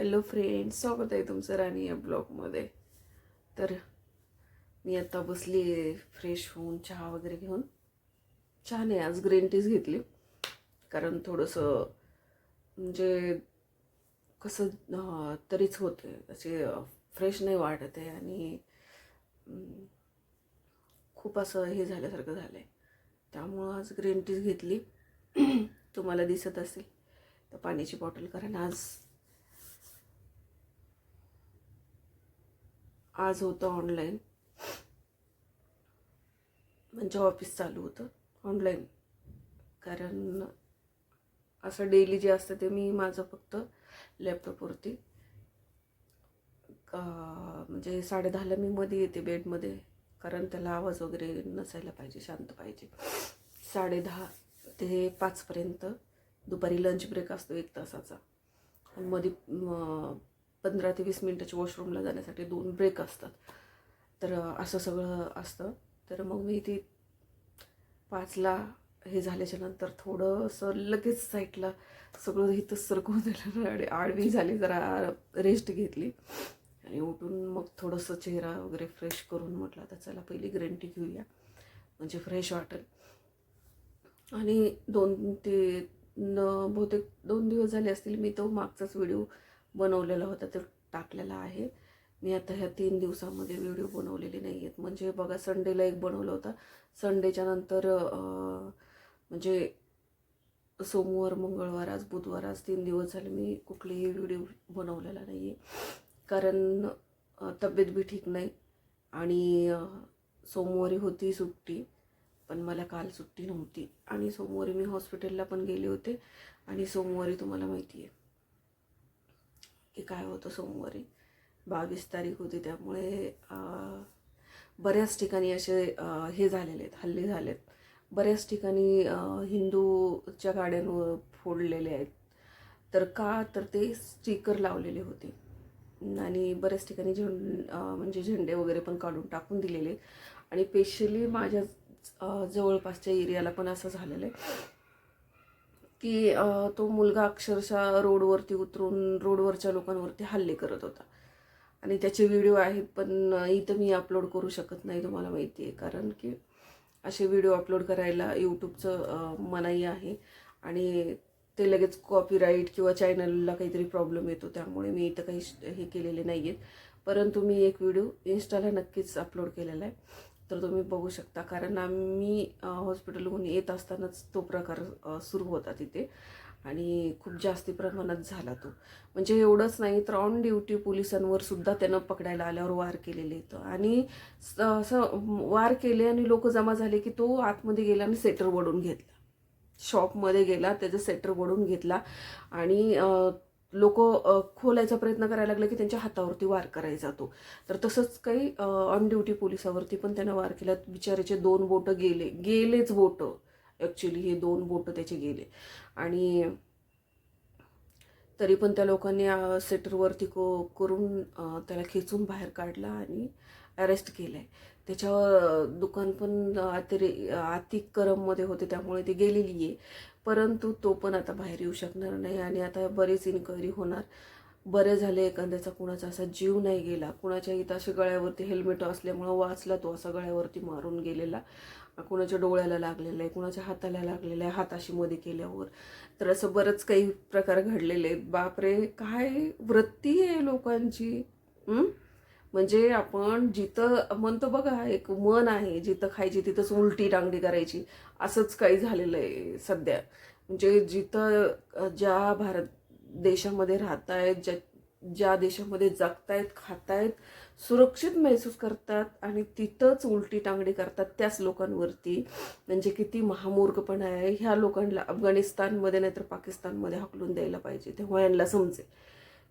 Hello friends स्वागत आहे तुमचं राणी या ब्लॉगमध्ये तर मी आता बसली फ्रेश होऊन चहा वगैरे घेऊन. चहा नाही आज ग्रीन टीज घेतली. कारण थोडंसं म्हणजे कसं तरीच होते. असे फ्रेश नाही वाटत आहे आणि खूप असं हे झाल्यासारखं झालं आहे त्यामुळं आज ग्रीन टीज घेतली. तुम्हाला दिसत असेल तर पाण्याची बॉटल कारण आज. आज होतं ऑनलाईन म्हणजे ऑफिस चालू होतं. ऑनलाईन कारण असं डेली जे असतं ते मी माझं फक्त लॅपटॉपवरती म्हणजे साडे दहाला मी मध्ये येते बेडमध्ये कारण त्याला आवाज वगैरे नसायला पाहिजे शांत पाहिजे. साडेदहा ते पाचपर्यंत दुपारी लंच ब्रेक असतो एक तासाचा. मध्ये पंधरा ते वीस मिनटाच्या वॉशरूमला जाण्यासाठी दोन ब्रेक असतात. तर असं सगळं असतं. तर मग मी ती पाचला हे झाल्याच्यानंतर थोडंसं लगेच साईडला सगळं इथं सरकवून दिलं आणि आडवी झाली जरा रेस्ट घेतली. आणि उठून मग थोडंसं चेहरा वगैरे फ्रेश करून म्हटलं आता चला पहिली ग्रीन टी घेऊया. म्हणजे फ्रेश वाटेल आणि दोन ते न बहुतेक दोन दिवस झाले असतील मी तो मागचाच व्हिडिओ बनवलेला होता तो टाकलेला आहे. मी आता ह्या तीन दिवसामध्ये व्हिडिओ बनवलेले नाही आहेत म्हणजे बघा संडेला एक बनवला होता. संडेच्या नंतर म्हणजे सोमवार मंगळवार आज बुधवार आज तीन दिवस झाले मी कुठलेही व्हिडिओ बनवलेला नाही आहे कारण तब्येत बी ठीक नाही. आणि सोमवारी होती सुट्टी पण मला काल सुट्टी नव्हती. आणि सोमवारी मी हॉस्पिटलला पण गेले होते. आणि सोमवारी तुम्हाला माहिती आहे की काय होतं सोमवारी? बावीस तारीख होती त्यामुळे बऱ्याच ठिकाणी असे हे झालेले आहेत हल्ले झालेत. बऱ्याच ठिकाणी हिंदूच्या गाड्यांवर फोडलेले आहेत. तर का तर ते स्टिकर लावलेले होते. आणि बऱ्याच ठिकाणी झेंड म्हणजे झेंडे वगैरे पण काढून टाकून दिलेले. आणि स्पेशली माझ्या जवळपासच्या एरियाला पण असं झालेलं आहे. की तो मुलगा अक्षरशः रोडवरती उतरून रोडवरच्या लोकांवरती हल्ले करत होता. आणि त्याचे व्हिडिओ आहेत पण इथं मी अपलोड करू शकत नाही तुम्हाला माहिती आहे. कारण की असे व्हिडिओ अपलोड करायला यूट्यूबचं मनाई आहे. आणि ते लगेच कॉपीराईट किंवा चॅनलला काहीतरी प्रॉब्लेम येतो त्यामुळे मी इथं काही श- हे केलेले नाही आहेत परंतु मी एक व्हिडिओ इन्स्टाला नक्कीच अपलोड केलेला आहे. तर तुम्ही बघू शकता. कारण आम्ही हॉस्पिटलहून येत असतानाच तो प्रकार सुरू होता तिथे. आणि खूप जास्ती प्रमाणात झाला तो. म्हणजे एवढंच नाही तर ऑन ड्युटी पोलिसांवर सुद्धा त्यानं पकडायला आल्यावर वार केलेले आहेत. आणि असं वार केले आणि लोक जमा झाले की तो आतमध्ये गेला आणि सेटर वडून घेतला. शॉपमध्ये गेला त्याचं सेटर वडून घेतला. आणि लोक खोलायचा प्रयत्न करायला लागले की त्यांच्या हातावरती वार करायचा जातो तर तसंच काही ऑन ड्युटी पोलिसावरती पण त्यानं वार केला. बिचाऱ्याचे दोन बोटं गेले. गेलेच बोटं. ॲक्च्युली हे दोन बोटं त्याचे गेले. आणि तरी पण त्या लोकांनी सेटरवरती को करून त्याला खेचून बाहेर काढला आणि अरेस्ट केलं आहे त्याच्यावर दुकान पण अतिरे अतिक्रममध्ये होते. त्यामुळे ती गेलेली आहे परंतु तो पण आता बाहेर येऊ शकणार नाही आणि आता बरीच इन्क्वायरी होणार. बरे झाले एखाद्याचा कुणाचा असा जीव नाही गेला. कुणाच्या इथं अशा गळ्यावरती हेल्मेट असल्यामुळं वाचला तो असा गळ्यावरती मारून गेलेला. कुणाच्या डोळ्याला लागलेला आहे कुणाच्या हाताला लागलेला आहे हाताशी मध्ये केल्यावर. तर असं बरंच काही प्रकार घडलेले आहेत. बापरे काय वृत्ती आहे लोकांची? हं? म्हणजे आपण जिथं म्हणतो बघा एक मन आहे जिथं खायची तिथंच उलटी टांगडी करायची. असंच काही झालेलं आहे सध्या. म्हणजे जिथं ज्या भारत देशामध्ये राहतायत ज्या ज्या देशामध्ये जगतायत खातायत सुरक्षित महसूस करतात आणि तिथंच उलटी टांगडी करतात त्याच लोकांवरती. म्हणजे किती महामूर्खपणा आहे. ह्या लोकांना अफगाणिस्तानमध्ये नाहीतर पाकिस्तानमध्ये हकलून द्यायला पाहिजे. तेव्हा यांना समजेल.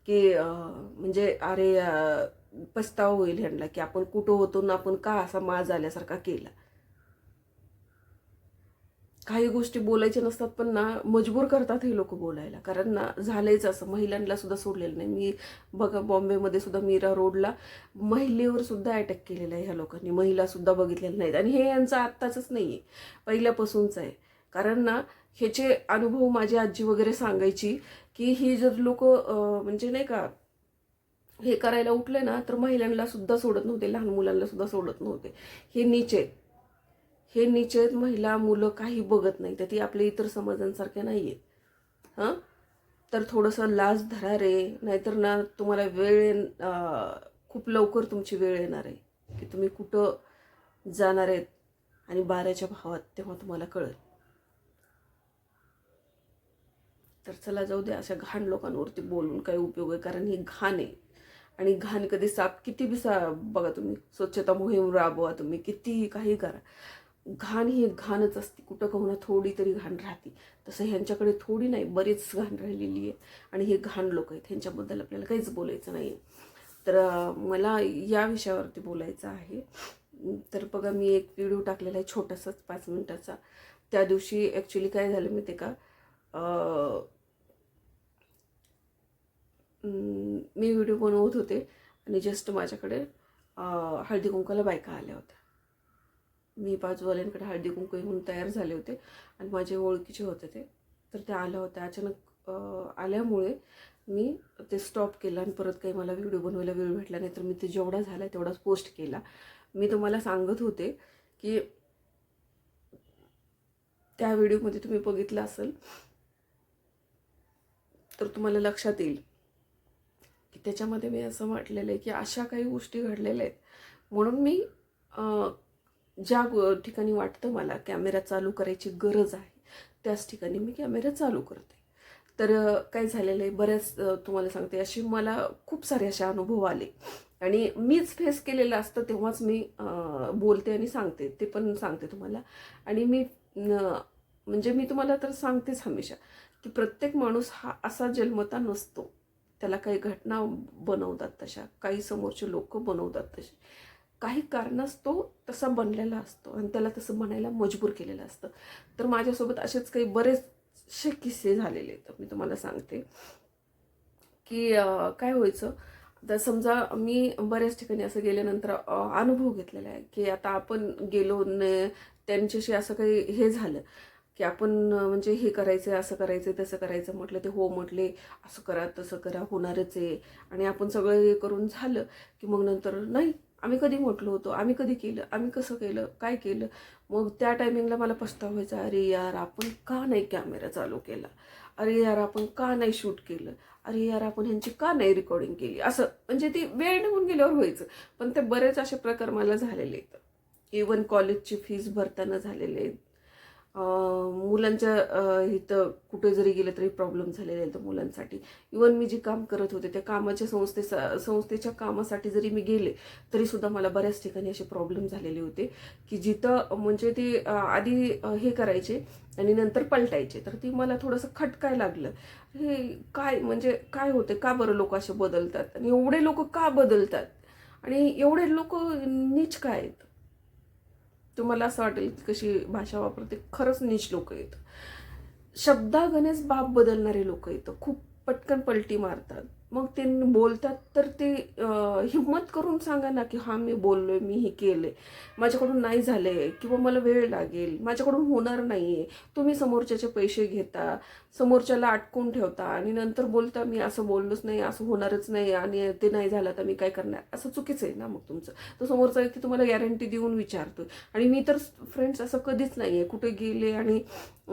की म्हणजे अरे अं, पस्तावा होईल ह्यांना की आपण कुठं होतो ना आपण का असा माज आल्यासारखा केला. काही गोष्टी बोलायच्या नसतात पण ना मजबूर करतात हे लोक बोलायला. कारण ना झालंयच असं. महिलांना सुद्धा सोडलेलं नाही. मी बघा बॉम्बेमध्ये सुद्धा मीरा रोडला महिलेवर सुद्धा अटॅक केलेला आहे ह्या लोकांनी. महिला सुद्धा बघितलेल्या नाहीत. आणि हे यांचं आत्ताच नाही आहे पहिल्यापासूनच आहे. कारण ना ह्याचे अनुभव माझी आजी वगैरे सांगायची की ही जर लोक म्हणजे नाही का हे करायला उठले ना तर महिलांना सुद्धा सोडत नव्हते लहान मुलांना सुद्धा सोडत नव्हते. हे नीच आहेत. हे नीच आहेत महिला मुलं काही बघत नाही तर ती आपल्या इतर समाजांसारख्या नाही आहेत हां? तर थोडंसं लाज धरा रे. नाहीतर ना तुम्हाला वेळ खूप लवकर तुमची वेळ येणार आहे. की तुम्ही कुठं जाणार आहेत आणि बाराच्या भावात तेव्हा तुम्हाला कळेल. तर चला जाऊ द्या अशा घाण लोकांवरती बोलून काही उपयोग आहे कारण हे घाण आहे. आणि घाण कधी साफ किती बी सा बघा तुम्ही स्वच्छता मोहीम राबवा तुम्ही कितीही काही करा. घाण ही घाणच असते कुठं कहून थोडी तरी घाण राहते. तसं ह्यांच्याकडे थोडी नाही बरीच घाण राहिलेली आहे. आणि हे घाण लोक आहेत ह्यांच्याबद्दल आपल्याला काहीच बोलायचं नाही तर मला या विषयावरती बोलायचं आहे. तर बघा मी एक व्हिडिओ टाकलेला आहे छोटासाच पाच मिनटाचा. त्या दिवशी ॲक्च्युली काय झालं मी ते का मी व्हिडिओ बनवत होते आणि जस्ट माझ्याकडे हळदी कुंकाला बायका आल्या होत्या. मी बाजूवाल्यांकडे हळदी कुंकू येऊन तयार झाले होते आणि माझे ओळखीचे होते ते. तर त्या आल्या होत्या. अचानक आल्यामुळे मी ते स्टॉप केलं आणि परत काही मला व्हिडिओ बनवायला वेळ भेटला नाही. तर मी ते जेवढा झाला तेवढाच पोस्ट केला. मी तुम्हाला सांगत होते की त्या व्हिडिओमध्ये तुम्ही बघितलं असेल तर तुम्हाला लक्षात येईल. की त्याच्यामध्ये मी असं म्हटलेलं आहे की अशा काही गोष्टी घडलेल्या आहेत. म्हणून मी ज्या ठिकाणी वाटतं मला कॅमेरा चालू करायची गरज आहे त्याच ठिकाणी मी कॅमेरा चालू करते. तर काय झालेलं आहे बऱ्याच तुम्हाला सांगते असे मला खूप सारे असे अनुभव आले. आणि मीच फेस केलेलं असतं तेव्हाच मी बोलते आणि सांगते ते पण सांगते तुम्हाला. आणि मी न- म्हणजे मी तुम्हाला तर सांगतेच हमेशा की प्रत्येक माणूस हा असा जन्मता नसतो. त्याला काही घटना बनवतात तशा काही समोरचे लोक बनवतात तसे काही कारणास तो तसा बनलेला असतो आणि त्याला तसं म्हणायला मजबूर केलेलं असतं. तर माझ्यासोबत असेच काही बरेचसे किस्से झालेले आहेत. मी तुम्हाला सांगते की काय व्हायचं? आता समजा मी बऱ्याच ठिकाणी असं गेल्यानंतर अनुभव घेतलेला आहे की आता आपण गेलो न त्यांच्याशी असं काही हे झालं. की आपण म्हणजे हे करायचं असं करायचं तसं करायचं म्हटलं ते हो म्हटले असं करा तसं करा होणारच आहे. आणि आपण सगळं हे करून झालं की मग नंतर नाही आम्ही कधी म्हटलो होतो आम्ही कधी केलं आम्ही कसं केलं काय केलं? मग त्या टायमिंगला मला पस्ताव व्हायचा अरे यार आपण का नाही कॅमेरा चालू केला? अरे यार आपण का नाही शूट केलं? अरे यार आपण ह्यांची का नाही रेकॉर्डिंग केली? असं म्हणजे ती वेळ निघून गेल्यावर व्हायचं. पण ते बरेच असे प्रकार मला झालेले आहेत. इवन कॉलेजची फीज भरताना झालेले आहेत. मुलांच्या इथं कुठे जरी गेलं तरी प्रॉब्लेम झालेले आहेत मुलांसाठी. इवन मी जे काम करत होते त्या कामाच्या संस्थे संस्थेच्या कामासाठी जरी मी गेले तरीसुद्धा मला बऱ्याच ठिकाणी असे प्रॉब्लेम झालेले होते. की जिथं म्हणजे ते आधी हे करायचे आणि नंतर पलटायचे. तर ती मला थोडंसं खटकाय लागलं. हे काय म्हणजे काय होते का बरं लोक असे बदलतात? आणि एवढे लोक का बदलतात? आणि एवढे लोक नीच काय आहेत? तुम्हाला असं वाटेल की कशी भाषा वापरते. खरंच नीच लोक येतं शब्दागणेच बाप बदलणारे लोक येतं खूप पटकन पलटी मारतात. मग ते बोलतात तर ते हिंमत हिम्मत करून सांगा ना की हां मी बोललो आहे मी हे केलंय. माझ्याकडून नाही झालं आहे किंवा मला वेळ लागेल माझ्याकडून होणार नाही आहे तुम्ही समोरच्याचे पैसे घेता समोरच्याला अटकून ठेवता आणि नंतर बोलता मी असं बोललोच नाही असं होणारच नाही आणि ते नाही झालं तर मी काय करणार? असं चुकीचं आहे ना मग तुमचं. तर समोरचा व्यक्ती तुम्हाला गॅरंटी देऊन विचारतो आणि मी तर फ्रेंड्स असं कधीच नाही आहे कुठे गेले आणि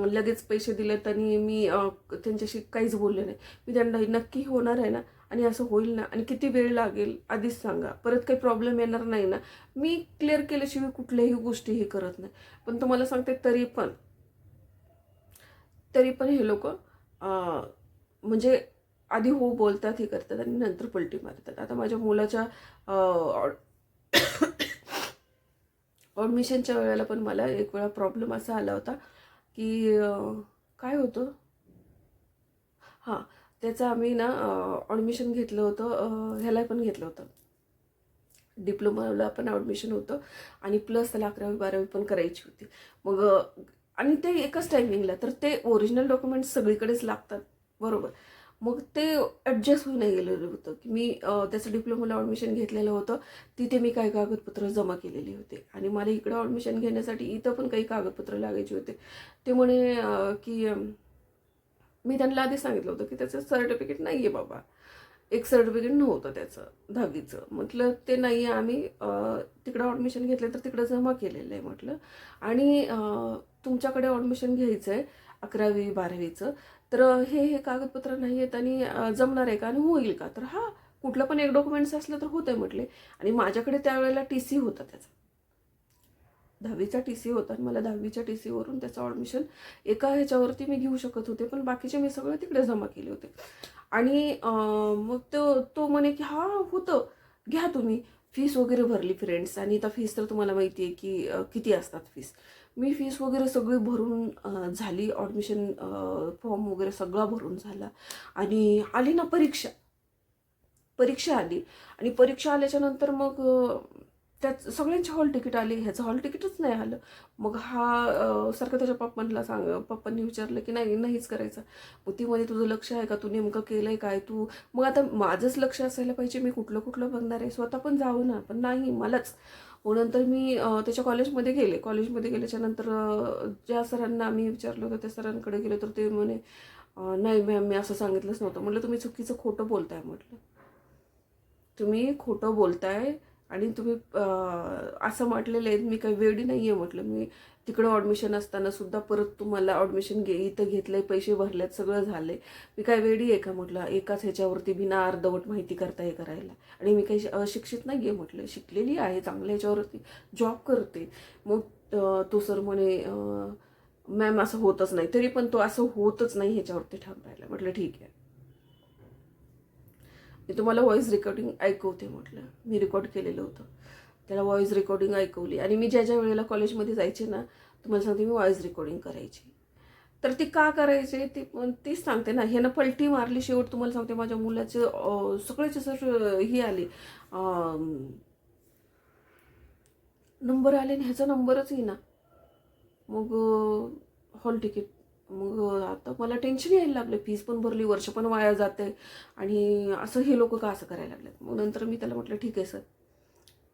लगेच पैसे दिले त्यांनी मी त्यांच्याशी काहीच बोलले नाही. मी त्यांना नक्की होणार आहे ना? आणि असं होईल ना आणि किती वेळ लागेल आधीच सांगा. परत काही प्रॉब्लेम येणार नाही ना. मी क्लिअर केल्याशिवाय कुठल्याही गोष्टी हे करत नाही. पण तुम्हाला सांगते तरी पण तरी पण हे लोक म्हणजे आधी हो बोलतात हे करतात आणि नंतर पलटी मारतात. आता माझ्या मुलाच्या ॲडमिशनच्या वेळेला पण मला एक वेळा प्रॉब्लेम असा आला होता की काय होतं? हां त्याचं आम्ही ना ॲडमिशन घेतलं होतं ह्याला पण घेतलं होतं. डिप्लोमाला पण ॲडमिशन होतं आणि प्लस त्याला अकरावी बारावी पण करायची होती. मग आणि ते एकाच टायमिंगला तर ते ओरिजिनल डॉक्युमेंट्स सगळीकडेच लागतात. बरोबर. मग ते ॲडजस्ट होऊन गेलेलं होतं की मी त्याचं डिप्लोमाला ॲडमिशन घेतलेलं होतं. तिथे मी काही कागदपत्र जमा केलेली होते. आणि मला इकडं ॲडमिशन घेण्यासाठी इथं पण काही कागदपत्र लागायचे होते. ते म्हणे की मी त्यांना आधी सांगितलं होतं की त्याचं सर्टिफिकेट नाही आहे बाबा. एक सर्टिफिकेट नव्हतं त्याचं दहावीचं म्हटलं ते नाही आहे आम्ही तिकडं ॲडमिशन घेतलं तर तिकडं जमा केलेलं आहे म्हटलं. आणि तुमच्याकडे ॲडमिशन घ्यायचं आहे अकरावी बारावीचं. तर हे हे कागदपत्र नाही आहेत आणि जमणार आहे का? आणि होईल का? तर हा कुठलं पण एक डॉक्युमेंट्स असलं तर होतं आहे म्हटले. आणि माझ्याकडे त्यावेळेला टी सी होता त्याचा. दहावीचा टी सी होता आणि मला दहावीच्या टी सीवरून त्याचं ऑडमिशन एका ह्याच्यावरती मी घेऊ शकत होते पण बाकीचे मी सगळं तिकडे जमा केले होते. आणि मग तो तो म्हणे की हा होतं. घ्या तुम्ही. फीस वगैरे भरली फ्रेंड्स आणि आता फीस तर तुम्हाला माहिती आहे की किती असतात फीस. मी फीस वगैरे सगळी भरून झाली. ऑडमिशन फॉर्म वगैरे सगळा भरून झाला. आणि आली ना परीक्षा. परीक्षा आली. आणि परीक्षा आल्याच्यानंतर मग त्यात सगळ्यांची हॉल तिकीट आली ह्याचं हॉल तिकीटच नाही आलं. मग हा सारखं त्याच्या पप्पांना सांग पप्पांनी विचारलं की नाही नाहीच करायचं. मग ती मध्ये तुझं लक्ष आहे का? तू नेमकं केलं आहे काय तू? मग आता माझंच लक्ष असायला पाहिजे मी कुठलं कुठलं बघणार आहे? स्वतः पण जावं ना पण नाही मलाच. मग नंतर मी त्याच्या कॉलेजमध्ये गेले. कॉलेजमध्ये गेल्याच्यानंतर ज्या सरांना आम्ही विचारलं होतं त्या सरांकडे गेलो तर ते म्हणे नाही मॅम मी असं सांगितलंच नव्हतं. म्हटलं तुम्ही चुकीचं खोटं बोलताय म्हटलं. तुम्ही खोटं बोलताय आणि तुम्ही असं म्हटलेलं आहे मी काही वेडी नाही आहे म्हटलं. मी तिकडं ऑडमिशन असताना सुद्धा परत तुम्हाला ऑडमिशन घे इथं घेतलंय पैसे भरलेत सगळं झालंय. मी काय वेडी आहे का म्हटलं? एकाच ह्याच्यावरती बिना अर्धवट माहिती करता हे करायला. आणि मी काही अशिक्षित नाही आहे म्हटलं. शिकलेली आहे चांगल्या ह्याच्यावरती जॉब करते. मग तो सर म्हणे मॅम असं होतच नाही. तरी पण तो असं होतच नाही ह्याच्यावरती ठाम राहिला म्हटलं ठीक आहे. मी तुम्हाला व्हॉइस रेकॉर्डिंग ऐकवते म्हटलं. मी रेकॉर्ड केलेलं होतं. त्याला व्हॉइस रेकॉर्डिंग ऐकवली. आणि मी ज्या ज्या वेळेला कॉलेजमध्ये जायचे ना तुम्हाला सांगते मी व्हॉइस रेकॉर्डिंग करायची. तर ती का करायचे? ती पण तीच सांगते ना. ह्यानं पलटी मारली शेवट तुम्हाला सांगते माझ्या मुलाचं अं, सगळेच असं ही आली. नंबर आले आणि ह्याचा नंबरच येईना. मग हॉल तिकीट मग आता मला टेन्शन यायला लागलं फीस पण भरली वर्ष पण वाया जाते आणि असं हे लोक का असं करायला लागलेत? मग नंतर मी त्याला म्हटलं ठीक आहे सर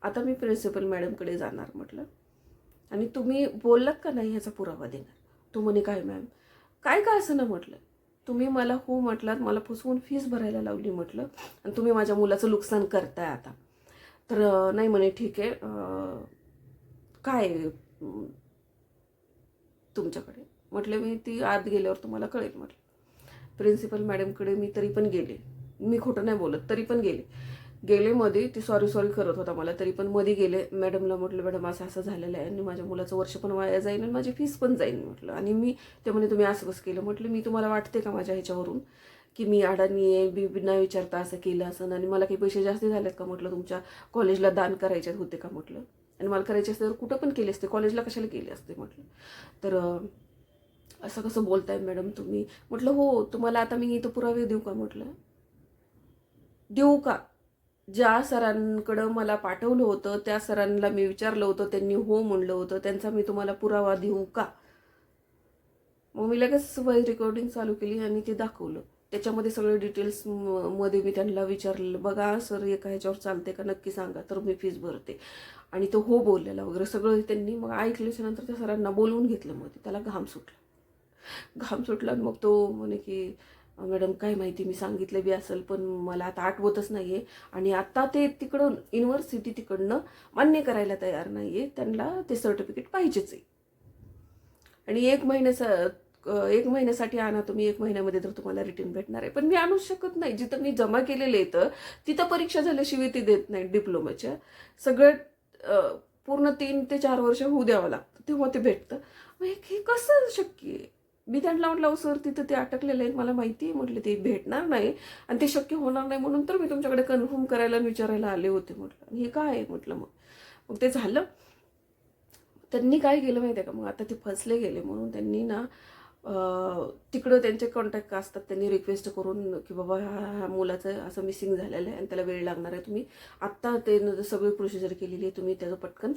आता मी प्रिन्सिपल मॅडमकडे जाणार म्हटलं. आणि तुम्ही बोललात का नाही ह्याचा पुरावा देणार? तू म्हणे काय मॅम काय का असं ना? म्हटलं. तुम्ही मला हो म्हटलात मला फसवून फीस भरायला लावली म्हटलं. आणि तुम्ही माझ्या मुलाचं नुकसान करताय आता. तर नाही म्हणे ठीक आहे काय तुमच्याकडे? म्हटलं मी ती आत गेल्यावर तुम्हाला कळेल म्हटलं. प्रिन्सिपल मॅडमकडे मी तरी पण गेले. मी खोटं नाही बोलत तरी पण गेले. गेले मध्ये ती सॉरी सॉरी करत होता मला तरी पण मध्ये गेले. मॅडमला म्हटलं मॅडम असं असं झालेलं आहे आणि माझ्या मुलाचं वर्ष पण वाया जाईल आणि माझी फीस पण जाईल म्हटलं. आणि मी ते म्हणे तुम्ही असं कसं केलं. म्हटलं मी तुम्हाला वाटते का माझ्या ह्याच्यावरून की मी अडाणी आहे बी न विचारता असं केलं असं आणि मला काही पैसे जास्त झालेत का? म्हटलं तुमच्या कॉलेजला दान करायचे होते का? म्हटलं. आणि मला करायचे असते तर कुठं पण केले असते कॉलेजला कशाला केले असते? म्हटलं. तर असं कसं बोलताय मॅडम तुम्ही? म्हटलं हो तुम्हाला आता मी इथं पुरावे देऊ का? म्हटलं. देऊ का? ज्या सरांकडं मला पाठवलं होतं त्या सरांना मी विचारलं होतं त्यांनी हो म्हणलं होतं त्यांचा मी तुम्हाला पुरावा देऊ का? मग मी लगेच वॉइस रेकॉर्डिंग चालू केली आणि ते दाखवलं. त्याच्यामध्ये सगळे डिटेल्समध्ये मी त्यांना विचारलेलं बघा सर एका ह्याच्यावर चालते का? नक्की सांगा तर मी फीस भरते. आणि तो हो बोललेला वगैरे सगळं त्यांनी मग ऐकल्याच्या नंतर त्या सरांना बोलवून घेतलं मग. त्याला घाम सुटला. घाम सुटला आणि मग तो म्हणे की मॅडम काय माहिती मी सांगितलं बी असेल पण मला आता आठवतच नाही आहे आणि आता ते तिकडून युनिव्हर्सिटी तिकडनं मान्य करायला तयार नाही आहे त्यांना ते सर्टिफिकेट पाहिजेच आहे. आणि एक महिन्याचा एक महिन्यासाठी आणा तुम्ही एक महिन्यामध्ये तर तुम्हाला रिटर्न भेटणार आहे. पण मी आणूच शकत नाही. जिथं मी जमा केलेलं येतं तिथं परीक्षा झाल्याशिवाय ती देत नाही डिप्लोमाच्या सगळं पूर्ण तीन ते चार वर्ष होऊ द्यावं लागतं. तेव्हा ते भेटतं. मग हे हे कसं शक्य आहे? मी त्यांना म्हटलं सर तिथं ते अटकलेलं आहे मला माहिती आहे. म्हटलं ते भेटणार नाही आणि ते शक्य होणार नाही. म्हणून तर मी तुमच्याकडे कन्फर्म करायला आणि विचारायला आले होते म्हटलं. आणि हे काय आहे? म्हटलं मग मग ते झालं. त्यांनी काय केलं माहिती आहे का? मग आता ते फसले गेले. म्हणून त्यांनी ना तिकडं त्यांचे कॉन्टॅक्ट असतात. त्यांनी रिक्वेस्ट करून की बाबा ह्या ह्या मुलाचं असं मिसिंग झालेलं आहे आणि त्याला वेळ लागणार आहे. तुम्ही आत्ता ते न- सगळी प्रोसिजर केलेली आहे. तुम्ही त्याचं पटकन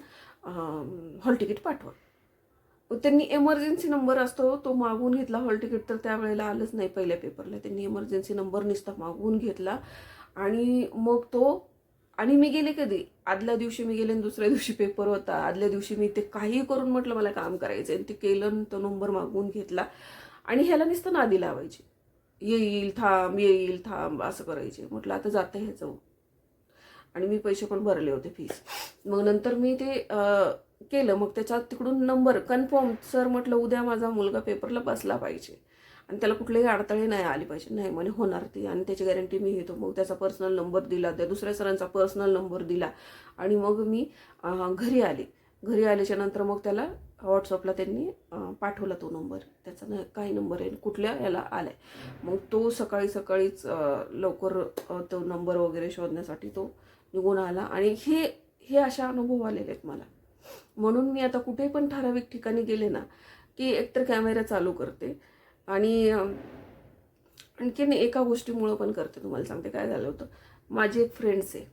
हॉल तिकीट पाठवा. त्यांनी एमर्जन्सी नंबर असतो तो मागून घेतला हॉल तिकीट तर त्यावेळेला आलंच नाही पहिल्या पेपरला त्यांनी एमर्जन्सी नंबर नुसता मागवून घेतला. आणि मग तो आणि मी गेले कधी? आदल्या दिवशी मी गेले आणि दुसऱ्या दिवशी पेपर होता. आदल्या दिवशी मी ते काही करून म्हटलं मला काम करायचं आणि ते केलं तो नंबर मागवून घेतला. आणि ह्याला नुसतं नादी लावायची. येईल थांब येईल थांब असं करायचे. म्हटलं आता जाता ह्याचं. आणि मी पैसे पण भरले होते फीस मग नंतर मी ते केलं मग त्याच्यात तिकडून नंबर कन्फर्म सर म्हटलं उद्या माझा मुलगा पेपरला बसला पाहिजे. आणि त्याला कुठलेही अडथळे नाही आली पाहिजे. नाही म्हणे होणार ती. आणि त्याची गॅरंटी मी घेतो. मग त्याचा पर्सनल नंबर दिला त्या दुसऱ्या सरांचा पर्सनल नंबर दिला. आणि मग मी घरी आले. घरी आल्याच्यानंतर मग त्याला व्हॉट्सअपला त्यांनी पाठवला तो नंबर त्याचा न काही नंबर आहे कुठल्या याला आलाय. मग तो सकाळी सकाळीच लवकर तो नंबर वगैरे शोधण्यासाठी तो निघून आला. आणि हे हे अशा अनुभव आलेले आहेत मला. म्हणून मी आता कुठे पण ठराविक ठिकाणी गेले ना की एकतर कॅमेरा चालू करते. आणि आणखीन एका गोष्टीमुळं पण करते तुम्हाला सांगते काय झालं होतं. माझी एक फ्रेंड्स आहे.